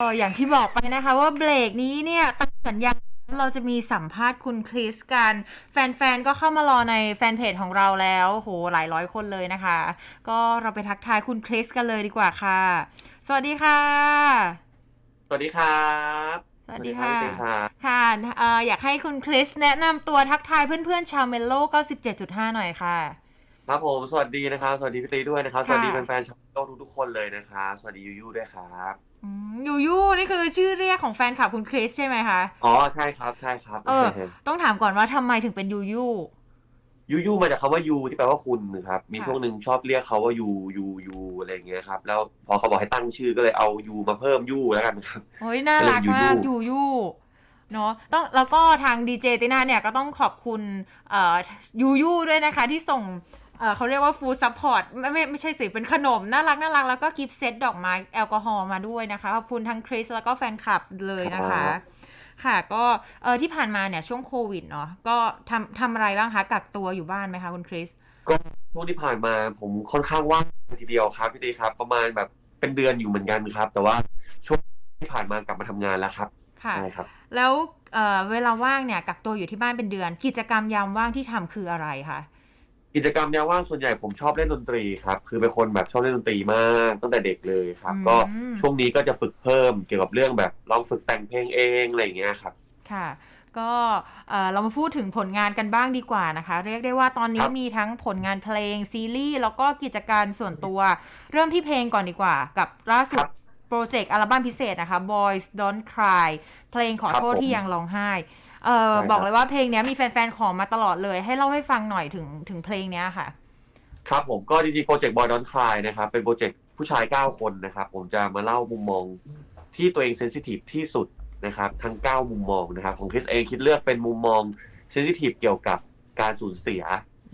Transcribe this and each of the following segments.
ก็อย่างที่บอกไปนะคะว่าเบรกนี้เนี่ยตามสัญญาเราจะมีสัมภาษณ์คุณคริสกัน แฟนๆ ก็เข้ามารอในแฟนเพจของเราแล้ว โหหลายร้อยคนเลยนะคะ ก็เราไปทักทายคุณคริสกันเลยดีกว่าค่ะ สวัสดีค่ะ สวัสดีครับ สวัสดีค่ะสวัสดีครับค่ะเอ่ออยากให้คุณคริสแนะนำตัวทักทายเพื่อนๆ ชาวเมลโล่97.5 หน่อยค่ะ ครับผม สวัสดีนะครับ สวัสดีพี่ตีด้วยนะครับค่ะสวัสดีแฟนๆ ชาวโลกทุกๆคนเลยนะครับ สวัสดียูยูด้วยครับอืม ยูยูนี่คือชื่อเรียกของแฟนคลับคุณคริสใช่ไหมคะ อ๋อใช่ครับใช่ครับเออ ต้องถามก่อนว่าทำไมถึงเป็นยูยูยูยูมาจากคำว่ายูที่แปลว่าคุณนะครับ มีค่ะช่วงหนึ่งชอบเรียกเขาว่ายูยูยูอะไรอย่างเงี้ยครับ แล้วพอเขาบอกให้ตั้งชื่อก็เลยเอายูมาเพิ่มยูแล้วกันครับโอ้ยน่ารักมากก็เลยยูยูยูยูเนาะต้องแล้วก็ทางดีเจติน่าเนี่ยก็ต้องขอบคุณเอ่อยูยูด้วยนะคะ ที่ส่ง เอ่อเขาเรียกว่าฟู้ดซัพพอร์ตไม่ไม่ไม่ใช่สิ เป็นขนม น่ารักน่ารักแล้วก็กิฟต์เซตดอกไม้แอลกอฮอล์มาด้วยนะคะ ขอบคุณทั้งคริสแล้วก็แฟนคลับเลยนะคะ ค่ะก็เออที่ผ่านมาเนี่ยช่วงโควิดเนาะก็ทำทำอะไรบ้างคะ กักตัวอยู่บ้านไหมคะคุณคริส ก็ช่วงที่ผ่านมาผมค่อนข้างว่างทีเดียวครับพี่ตีครับ ประมาณแบบเป็นเดือนอยู่เหมือนกันครับ แต่ว่าช่วงที่ผ่านมากลับมาทำงานแล้วครับค่ะใช่ครับ แล้วเอ่อเวลาว่างเนี่ยกักตัวอยู่ที่บ้านเป็นเดือน กิจกรรมยามว่างที่ทำคืออะไรคะ กิจกรรมยามว่างส่วนใหญ่ผมชอบเล่นดนตรีครับคือเป็นคนแบบชอบเล่นดนตรีมากตั้งแต่เด็กเลยครับอืมก็ช่วงนี้ก็จะฝึกเพิ่มเกี่ยวกับเรื่องแบบลองฝึกแต่งเพลงเองอะไรอย่างเงี้ยครับ ค่ะ ก็เอ่อเรามาพูดถึงผลงานกันบ้างดีกว่านะคะ เรียกได้ว่าตอนนี้ครับ มีทั้งผลงานเพลงซีรีส์แล้วก็กิจการส่วนตัว เริ่มที่เพลงก่อนดีกว่า กับล่าสุคดรับ โปรเจกต์อัลบั้มพิเศษนะคะ Boys Don't Cry เพลงขอครับโทษผม ที่ยังร้องไห้ เอ่อใช่ครับ บอกเลยว่าเพลงเนี้ยมีแฟนๆ ขอมาตลอดเลย ให้เล่าให้ฟังหน่อยถึงถึงเพลงเนี้ยค่ะ ครับผมก็จริงๆโปรเจกต์ Boy Don't Cry นะครับเป็นโปรเจกต์ผู้ชาย 9 คนนะครับ ผมจะมาเล่ามุมมองที่ตัวเองเซนซิทีฟที่สุดนะครับทั้ง 9 มุมมองนะครับ ของคริสเองคิดเลือกเป็นมุมมองเซนซิทีฟเกี่ยวกับการสูญเสีย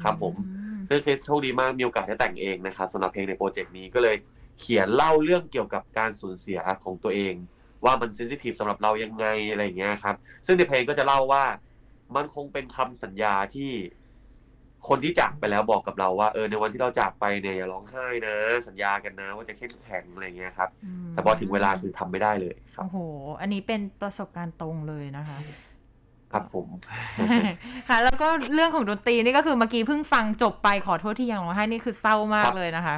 ครับผมอืมซึ่งคริสโชคดีมากมีโอกาสได้แต่งเองนะครับสำหรับเพลงในโปรเจกต์นี้ก็เลยเขียนเล่าเรื่องเกี่ยวกับการสูญเสียของตัวเอง ว่ามันเซนซิทีฟสำหรับเรายังไงอะไรอย่างเงี้ยครับ ซึ่งในเพลงก็จะเล่าว่า มันคงเป็นคำสัญญาที่คนที่จากไปแล้วบอกกับเราว่าเออในวันที่เราจากไปเนี่ยอย่าร้องไห้นะ สัญญากันนะ ว่าจะเข้มแข็งอะไรอย่างเงี้ยครับมแต่พอถึงเวลาคือทำไม่ได้เลยครับ โอ้โห อันนี้เป็นประสบการณ์ตรงเลยนะคะ ครับผม ค่ะ แล้วก็เรื่องของดนตรีนี่ก็คือเมื่อกี้เพิ่งฟังจบไปขอโทษที่ยังร้องไห้นี่คือเศร้ามากครับเลยนะคะ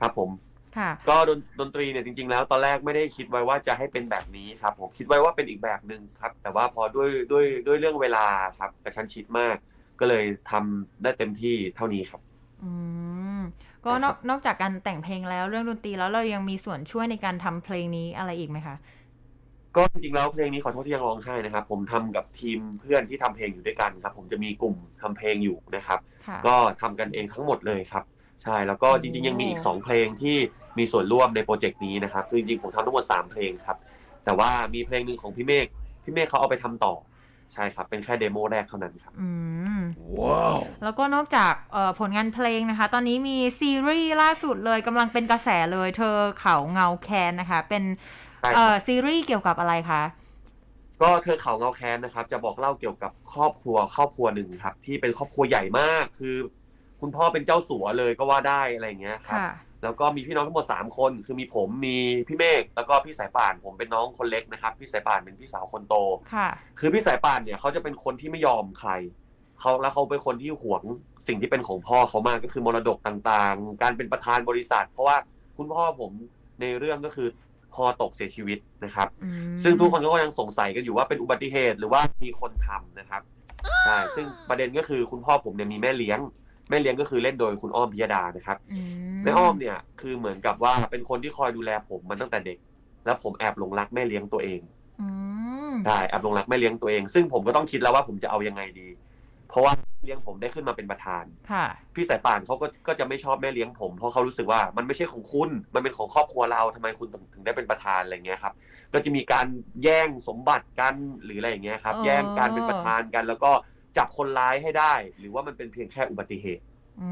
ครับผม ค่ะ ก็ดนดนตรีเนี่ยจริง ๆ แล้วตอนแรกไม่ได้คิดไว้ว่าจะให้เป็นแบบนี้ครับ ผมคิดไว้ว่าเป็นอีกแบบหนึ่งครับ แต่ว่าพอด้วยด้วยด้วยเรื่องเวลาครับกระชั้นชิดมาก ก็เลยทำได้เต็มที่เท่านี้ครับ อืม ก็นอกนอกจากการแต่งเพลงแล้วเรื่องดนตรีแล้วเรายังมีส่วนช่วยในการทำเพลงนี้อะไรอีกไหมคะ ก็จริงๆแล้วเพลงนี้ขอโทษที่ยังร้องไห้นะครับ ผมทำกับทีมเพื่อนที่ทำเพลงอยู่ด้วยกันครับ ผมจะมีกลุ่มทำเพลงอยู่นะครับ ค่ะ ก็ทำกันเองทั้งหมดเลยครับ ใช่แล้วก็จริง ๆ ยังมีอีกโอ้2เพลงที่ มีส่วนร่วมในโปรเจกต์นี้นะครับคือจริงๆผมทำทั้งหมด3เพลงครับ แต่ว่ามีเพลงหนึ่งของพี่เมฆพี่เมฆเขาเอาไปทำต่อใช่ครับ เป็นแค่เดโมแรกเท่านั้นครับอืมว้าว แล้วก็นอกจากเอ่อผลงานเพลงนะคะ ตอนนี้มีซีรีส์ล่าสุดเลยกำลังเป็นกระแสเลย เธอเขาเงาแคนนะคะ เป็นใช่ครับเอ่อซีรีส์เกี่ยวกับอะไรคะ ก็เธอเขาเงาแค้นนะครับ จะบอกเล่าเกี่ยวกับครอบครัวครอบครัวหนึ่งครับ ที่เป็นครอบครัวใหญ่มาก คือ คุณพ่อเป็นเจ้าสัวเลยก็ว่าได้อะไรอย่างเงี้ยครับค่ะ แล้วก็มีพี่น้องทั้งหมด 3 คน คือมีผมมีพี่เมฆแล้วก็พี่สายป่านผมเป็นน้องคนเล็กนะครับ พี่สายป่านเป็นพี่สาวคนโตค่ะ คือพี่สายป่านเนี่ยเขาจะเป็นคนที่ไม่ยอมใครเขาแล้วเขาเป็นคนที่หวงสิ่งที่เป็นของพ่อเขามากก็คือมรดกต่างๆ การเป็นประธานบริษัท เพราะว่าคุณพ่อผมในเรื่องก็คือฮอตกเสียชีวิตนะครับอืมซึ่งทุกคนก็ยังสงสัยกันอยู่ว่าเป็นอุบัติเหตุหรือว่ามีคนทำนะครับใช่ซึ่งประเด็นก็คือคุณพ่อผมเนี่ยมีแม่เลี้ยง แม่เลี้ยงก็คือเล่นโดยคุณอ้อมพิยดานะครับอืมแม่อ้อมเนี่ยคือเหมือนกับว่าเป็นคนที่คอยดูแลผมมาตั้งแต่เด็ก แล้วผมแอบหลงรักแม่เลี้ยงตัวเองอืมใช่แอบหลงรักแม่เลี้ยงตัวเอง ซึ่งผมก็ต้องคิดแล้วว่าผมจะเอายังไงดี เพราะว่าเลี้ยงผมได้ขึ้นมาเป็นประธานค่ะพี่สายป่านเขาก็ก็จะไม่ชอบแม่เลี้ยงผม เพราะเขารู้สึกว่ามันไม่ใช่ของคุณ มันเป็นของครอบครัวเราทำไมคุณถึงถึงได้เป็นประธานอะไรเงี้ยครับ ก็จะมีการแย่งสมบัติกันหรืออะไรอย่างเงี้ยครับอ๋อแย่งการเป็นประธานกันแล้วก็ จับคนร้ายให้ได้ หรือว่ามันเป็นเพียงแค่อุบัติเหตุ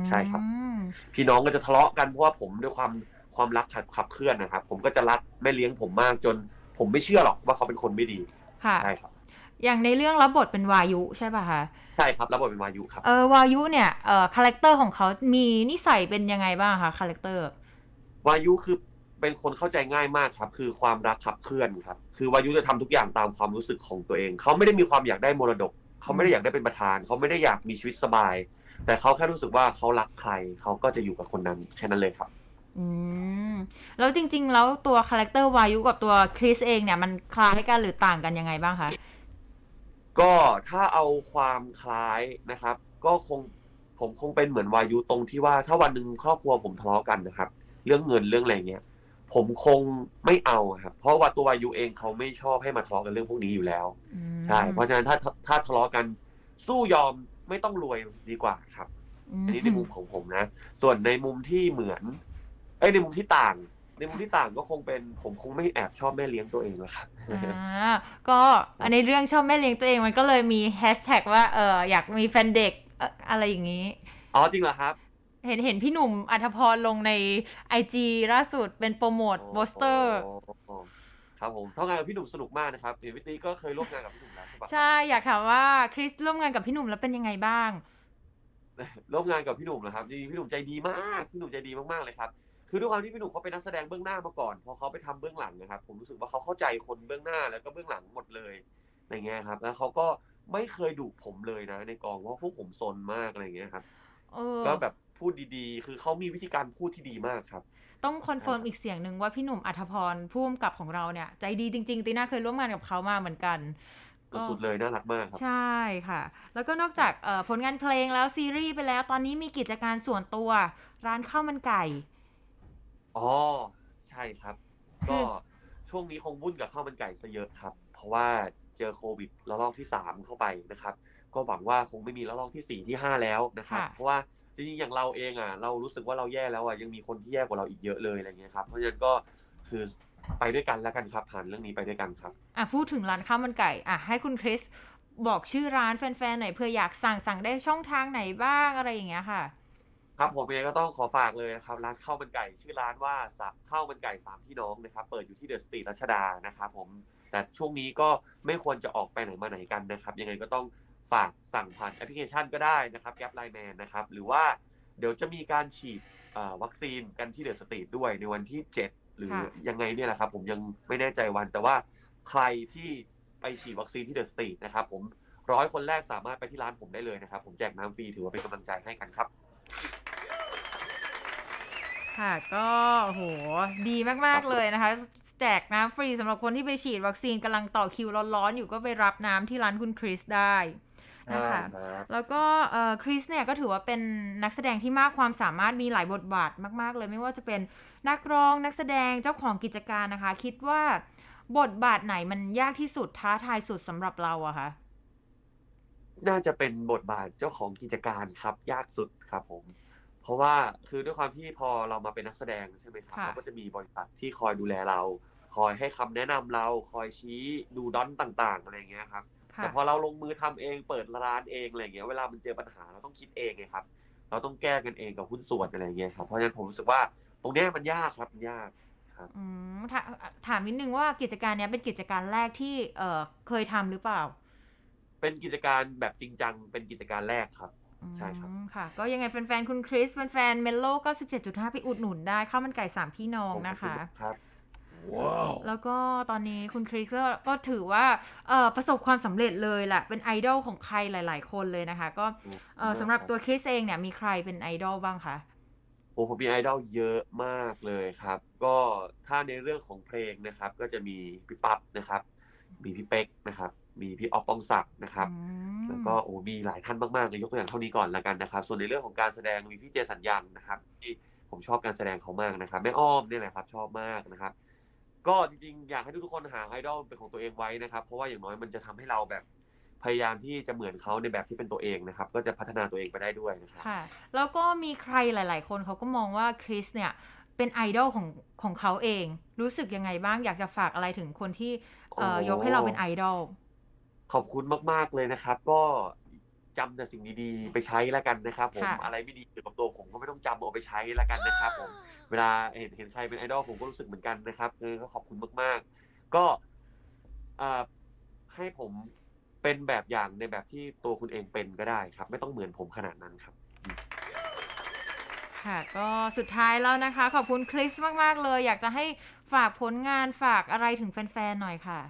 ใช่ครับอืมพี่น้องก็จะทะเลาะกันเพราะว่าผมด้วยความความรักขับขับเคลื่อนนะครับ ผมก็จะรักแม่เลี้ยงผมมากจน ผมไม่เชื่อหรอกว่าเขาเป็นคนไม่ดีค่ะใช่ครับ อย่างในเรื่องรับบทเป็นวายุใช่ป่ะคะใช่ครับรับบทเป็นวายุครับเออวายุเนี่ยเอ่อคาแรคเตอร์ของเขามีนิสัยเป็นยังไงบ้างคะคาแรคเตอร์วายุคือไปเป็นคนเข้าใจง่ายมากครับ คือความรักขับเคลื่อนครับ คือวายุจะทำทุกอย่างตามความรู้สึกของตัวเอง เขาไม่ได้มีความอยากได้มรดก เขาไม่ได้อยากได้เป็นประธาน เขาไม่ได้อยากมีชีวิตสบาย แต่เขาแค่รู้สึกว่าเขารักใครเขาก็จะอยู่กับคนนั้นแค่นั้นเลยครับ อืมแล้วจริง ๆ แล้วตัวคาแรคเตอร์วายุกับตัวคริสเองเนี่ยมันคล้ายกันหรือต่างกันยังไงบ้างคะก็ถ้าเอาความคล้ายนะครับ ก็คงผมคงเป็นเหมือนวายุตรงที่ว่าถ้าวันหนึ่งครอบครัวผมทะเลาะกันนะครับ เรื่องเงินเรื่องอะไรเงี้ย ผมคงไม่เอาครับ เพราะว่าตัววายุเองเขาไม่ชอบให้มาทะเลาะกันเรื่องพวกนี้อยู่แล้ว อืมใช่ เพราะฉะนั้นถ้าถ้าทะเลาะกันสู้ยอมไม่ต้องรวยดีกว่าครับ อันนี้ในมุมของผมนะ ส่วนในมุมที่เหมือน เอ้ยในมุมที่ต่าง ในมุมที่ต่างก็คงเป็นผมคงไม่แอบชอบแม่เลี้ยงตัวเองแล้วครับ อ่าก็ในเรื่องชอบแม่เลี้ยงตัวเองมันก็เลยมีแฮชแท็กว่าเอออยากมีแฟนเด็กเอ่ออะไรอย่างนี้ อ๋อจริงเหรอครับ เห็นเห็นพี่หนุ่มอัธพรลงใน IG ล่าสุดเป็นโปรโมทโปสเตอร์โอ้ครับผมทำงานกับพี่หนุ่มสนุกมากนะครับเห็นพี่ตีก็เคยร่วมงานกับพี่หนุ่มแล้วใช่ปะใช่อยากถามว่าคริสร่วมงานกับพี่หนุ่มแล้วเป็นยังไงบ้าง ร่วมงานกับพี่หนุ่มนะครับจริงๆพี่หนุ่มใจดีมากพี่หนุ่มใจดีมากๆเลยครับคือด้วยความที่พี่หนุ่มเขาเป็นนักแสดงเบื้องหน้ามาก่อนพอเขาไปทำเบื้องหลังนะครับ ผมรู้สึกว่าเขาเข้าใจคนเบื้องหน้าแล้วก็เบื้องหลังหมดเลยอะไรเงี้ยครับ แล้วเขาก็ไม่เคยดุผมเลยนะ ในกองเพราะพวกผมซนมากอะไรเงี้ยครับ เออ ก็แบบ พูดดีๆ คือเขามีวิธีการพูดที่ดีมากครับ ต้องคอนเฟิร์มอีกเสียงหนึ่งว่าพี่หนุ่มอัธพรผู้กำกับของเราเนี่ย ใจดีจริง ๆตีน่าเคยร่วมงานกับเขามาเหมือนกันก็สุดๆเลยน่ารักมากครับ ใช่ค่ะ แล้วก็นอกจากเอ่อผลงานเพลงแล้วซีรีส์ไปแล้ว ตอนนี้มีกิจการส่วนตัว ร้านข้าวมันไก่ อ๋อ ใช่ครับ ก็ช่วงนี้คงวุ่นกับข้าวมันไก่ซะเยอะครับ เพราะว่าเจอโควิดระลอกที่สามเข้าไปนะครับ ก็หวังว่าคงไม่มีระลอกที่สี่ที่ห้าแล้วนะครับค่ะเพราะว่า จริงๆอย่างเราเองอะ เรารู้สึกว่าเราแย่แล้วอะยังมีคนที่แย่กว่าเราอีกเยอะเลยอะไรเงี้ยครับเพราะฉะนั้นก็คือไปด้วยกันแล้วกันครับผ่านเรื่องนี้ไปด้วยกันครับอะพูดถึงร้านข้าวมันไก่อะให้คุณคริสบอกชื่อร้านแฟนๆหน่อยเพื่ออยากสั่งสั่งได้ช่องทางไหนบ้างอะไรอย่างเงี้ยค่ะ ครับผมเองก็ต้องขอฝากเลยนะครับร้านข้าวมันไก่ชื่อร้านว่าสะข้าวมันไก่สามพี่น้องนะครับเปิดอยู่ที่เดอะสตรีทรัชดานะครับผมแต่ช่วงนี้ก็ไม่ควรจะออกไปไหนมาไหนกันนะครับ ยังไงก็ต้อง ฝากสั่งผ่านแอปพลิเคชันก็ได้นะครับแก p ไลแมนนะครับ หรือว่าเดี๋ยวจะมีการฉีดเอ่อวัคซีนกันที่เดอะสตรีทด้วยในวันที่ 7 หรือค่ะยังไงเนี่ยแหละครับ ผมยังไม่แน่ใจวันแต่ว่าใครที่ไปฉีดวัคซีนที่เดอะสตรีทนะครับ ผมร้อยคนแรกสามารถไปที่ร้านผมได้เลยนะครับ ผมแจกน้ำฟรีถือว่าเป็นกำลังใจให้กันครับค่ะก็โหดีมาก ๆ เลยนะคะ แจกน้ำฟรีสำหรับคนที่ไปฉีดวัคซีนกำลังต่อคิวร้อนๆอยู่ก็ไปรับน้ำที่ร้านคุณคริสได้ นะคะแล้วก็เอ่อคริสเนี่ยก็ถือว่าเป็นนักแสดงที่มากความสามารถมีหลายบทบาทมาก ๆ เลยไม่ว่าจะเป็นนักร้องนักแสดงเจ้าของกิจการนะคะ คิดว่าบทบาทไหนมันยากที่สุดท้าทายสุดสำหรับเราอะคะน่าจะเป็นบทบาทเจ้าของกิจการครับ ยากสุดครับผม เพราะว่าคือด้วยความที่พอเรามาเป็นนักแสดงใช่ไหมครับค่ะเราก็จะมีบริษัทที่คอยดูแลเรา คอยให้คำแนะนำเรา คอยชี้ดูดอนต่าง ๆ อะไรอย่างเงี้ยครับค่ะ แต่พอเราลงมือทำเองเปิดร้านเองอะไรอย่างเงี้ยเวลามันเจอปัญหาเราต้องคิดเองไงครับ เราต้องแก้กันเองกับหุ้นส่วนอะไรอย่างเงี้ยครับเพราะฉะนั้นผมรู้สึกว่าตรงเนี้ยมันยากครับมันยากอืมถาถามนิดนึงว่ากิจการเนี้ยเป็นกิจการแรกที่เอ่อเคยทำหรือเปล่า เป็นกิจการแบบจริงจังเป็นกิจการแรกครับใช่ครับอืมค่ะ ก็ยังไงแฟนๆคุณคริสแฟนๆเมลโล่ก็17.5ไปอุดหนุนได้ข้าวมันไก่สามพี่น้องนะคะ ครับ แล้วก็ตอนนี้คุณคริสก็ก็ถือว่าเอ่อประสบความสำเร็จเลยแหละเป็นไอดอลของใครหลาย ๆ คนเลยนะคะ ก็เอ่อสำหรับตัวคริสเองเนี่ยมีใครเป็นไอดอลบ้างคะโอ้ผมมีไอดอลเยอะมากเลยครับ ก็ถ้าในเรื่องของเพลงนะครับ ก็จะมีพี่ปั๊บนะครับ มีพี่เป๊กนะครับ มีพี่ออฟปองศักดิ์นะครับอืมแล้วก็โอ้มีหลายท่านมากๆเลยยกตัวอย่างเท่านี้ก่อนละกันนะครับ ส่วนในเรื่องของการแสดงมีพี่เจสัญญังนะครับ ที่ผมชอบการแสดงเขามากนะครับแม่อ้อมเนี่ยแหละครับ ชอบมากนะครับ ก็จริงๆ อยากให้ทุกๆคนหาไอดอลเป็นของตัวเองไว้นะครับ เพราะว่าอย่างน้อยมันจะทำให้เราแบบพยายามที่จะเหมือนเขาในแบบที่เป็นตัวเองนะครับ ก็จะพัฒนาตัวเองไปได้ด้วยนะครับค่ะแล้วก็มีใครหลาย ๆ คนเขาก็มองว่าคริสเนี่ยเป็นไอดอลของของเขาเอง รู้สึกยังไงบ้างอยากจะฝากอะไรถึงคนที่เอ่อโอ้ยกให้เราเป็นไอดอลขอบคุณมาก ๆ เลยนะครับ ก็ จำแต่สิ่งดีๆไปใช้แล้วกันนะครับผมค่ะ อะไรไม่ดีเกี่ยวกับตัวผมก็ไม่ต้องจำเอาไปใช้แล้วกันนะครับผมเวลาเห็นเห็นใครเป็นไอดอลผมก็รู้สึกเหมือนกันนะครับเออก็ขอบคุณมากๆ ก็เอ่อให้ผมเป็นแบบอย่างในแบบที่ตัวคุณเองเป็นก็ได้ครับ ไม่ต้องเหมือนผมขนาดนั้นครับคค่ะก็สุดท้ายแล้วนะคะ ขอบคุณคริสมาก ๆ เลย อยากจะให้ฝากผลงานฝากอะไรถึงแฟน ๆ หน่อยค่ะ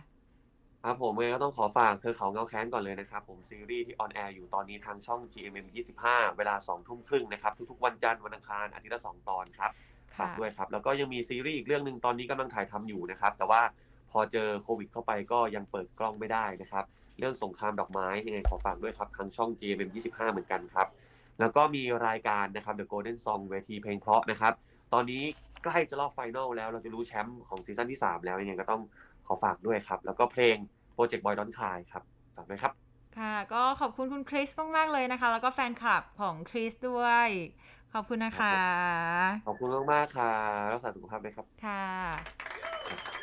ครับผมยังไงก็ต้องขอฝากเธอเขาเงาแค้นก่อนเลยนะครับ ผมซีรีส์ที่ออนแอร์อยู่ตอนนี้ทางช่อง GMM 25 เวลา2ทุ่มครึ่งนะครับ ทุกๆวันจันทร์วันอังคารอาทิตย์ละ2ตอนครับฝากค่ะด้วยครับแล้วก็ยังมีซีรีส์อีกเรื่องหนึ่งตอนนี้กำลังถ่ายทำอยู่นะครับ แต่ว่าพอเจอโควิดเข้าไปก็ยังเปิดกล้องไม่ได้นะครับ เรื่องสงครามดอกไม้ยังไงขอฝากด้วยครับทางช่อง GMM 25 เหมือนกันครับ แล้วก็มีรายการนะครับ The Golden Song เวทีเพลงเพราะนะครับ ตอนนี้ใกล้จะรอบไฟนอลแล้วเราจะรู้แชมป์ของซีซั่นที่ 3 แล้วยังไงก็ต้องขอฝากด้วยครับ แล้วก็เพลง Project Boy Don't Cry ครับฝากด้วยครับ ค่ะ ก็ขอบคุณคุณคริสมากๆเลยนะคะ แล้วก็แฟนคลับของคริสด้วย ขอบคุณนะคะ ขอบคุณมากๆค่ะ รักษาสุขภาพด้วยครับ ค่ะ